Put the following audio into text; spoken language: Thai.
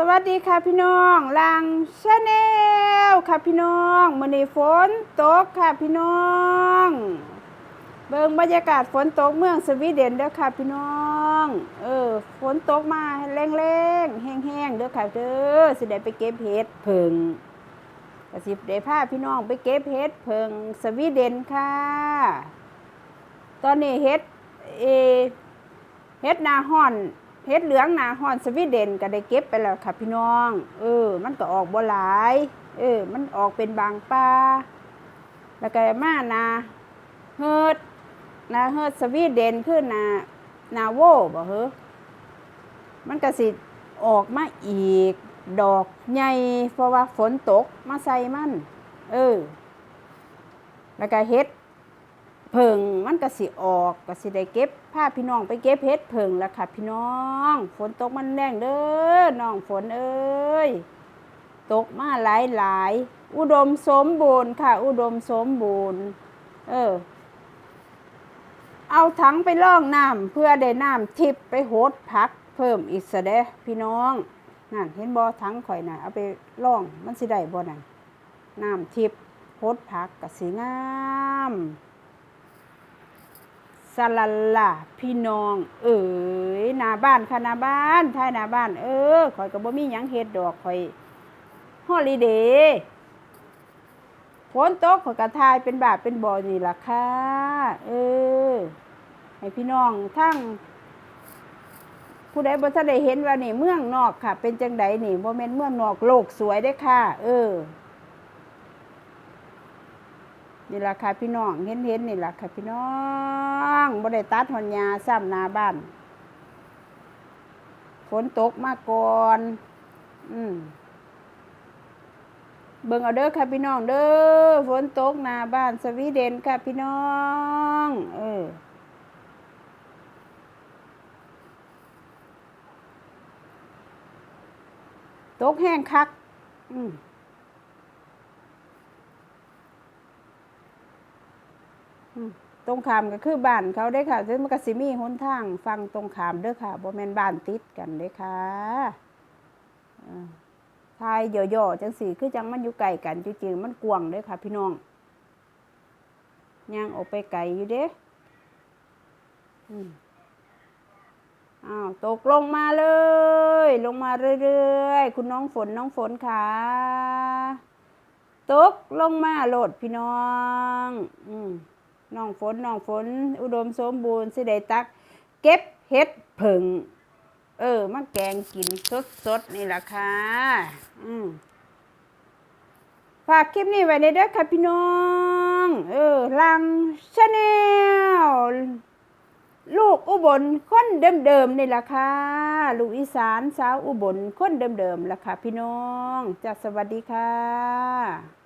สวัสดีค่ะพี่น้องลังชาแนลค่ะพี่น้องมื้อนี้ฝนตกค่ะพี่น้อง เบิ่งบรรยากาศฝนตกเมืองสวีเดนเด้อค่ะพี่น้อง เออฝนตกมาแรงๆแห้งๆเด้อค่ะเด้อสิได้ไปเก็บเห็ดเพิ่งก็สิได้พาพี่น้องไปเก็บเห็ดเพิ่งสวีเดนค่ะ ตอนนี้เห็ดเอเฮ็ดนาฮอน เฮ็ดเหลืองนาฮอนสวีเดนก็ได้เก็บไปแล้วค่ะพี่น้อง เออ มันก็ออกบ่หลาย เออ มันออกเป็นบางป่าแล้วก็มานาเฮิดนาเฮิดสวีเดนคือนนานาโวบ่เหรอมันก็สิออกมาอีก ดอกใหญ่เพราะว่าฝนตกมาใส่มัน เออ แล้วก็เฮ็ด เพิงมันก็สิออกก็สิได้เก็บพาพี่น้องไปเก็บเฮ็ดเพิงแล้วค่ะพี่น้อง ฝนตกมันแรงเด้อน้องฝนเอ้ยตกมาหลายหลายอุดมสมบูรณ์ค่ะ อุดมสมบูรณ์ เออ เอาถังไปล่องน้ำเพื่อได้น้ำทิพไปโหดพัก เพิ่มอีกสะเดพี่น้องนั่นเห็นบ่ถังข่อยน่ะเอาไปล่องมันสิได้บ่นั่นน้ำทิพโหดพักก็สิงาม สลัลล่ะพี่น้อง เอ๋ยหน้าบ้านค่ะหน้าบ้านท้ายหน้าบ้าน เออข่อยก็บ่มีหยังเฮ็ดดอกข่อยฮอลิเดย์ฝนตกข่อยก็ทายเป็นบาปเป็นบ่อนี่ล่ะค่ะ เออ ให้พี่น้องทั้งผู้ใดบ่ทันได้เห็นว่านี่เมืองนอกค่ะ เป็นจังไดนี่บ่แม่นเมืองนอกโลกสวยเด้ค่ะ เออ นี่ล่ะค่ะพี่น้องเห็นเห็นๆนี่ล่ะค่ะพี่น้องบ่ได้ตัดหอนยาซ้ำนาบ้านฝนตกมาก่อนอืมเบิ่งเอาเด้อค่ะพี่น้องเด้อฝนตกหน้าบ้านสวีเดนค่ะพี่น้อง เออตกแห้งคัก อืม อืม ตรงขามก็คือบ้านเขาได้ค่ะซึ่งมันก็สิมีหนทางฟังตรงขามเด้อค่ะบ่แม่นบ้านติดกันเด้อค่ะทายย่อๆจังสี่คือจังมันอยู่ไกลกันจริงๆมันกวงเด้อค่ะ พี่น้องย่างออกไปไกลอยู่เด้อืมอ้าวตกลงมาเลย ลงมาเรื่อยๆ คุณน้องฝนน้องฝนค่ะ ตกลงมาโหลดพี่น้อง อืม น้องฝนน้องฝน อุดมสมบูรณ์สิได้ตัก เก็บเห็ดผึ่งเออมาแกงกินสดสดๆนี่แหละค่ะอืมฝากคลิปนี้ไว้ในเด้อค่ะพี่น้อง เออลังชาแนลลูกอุบลคนเดิมๆนี่แหละค่ะ ลูกอีสานสาวอุบลคนเดิมๆล่ะค่ะพี่น้องจ้าสวัสดีค่ะ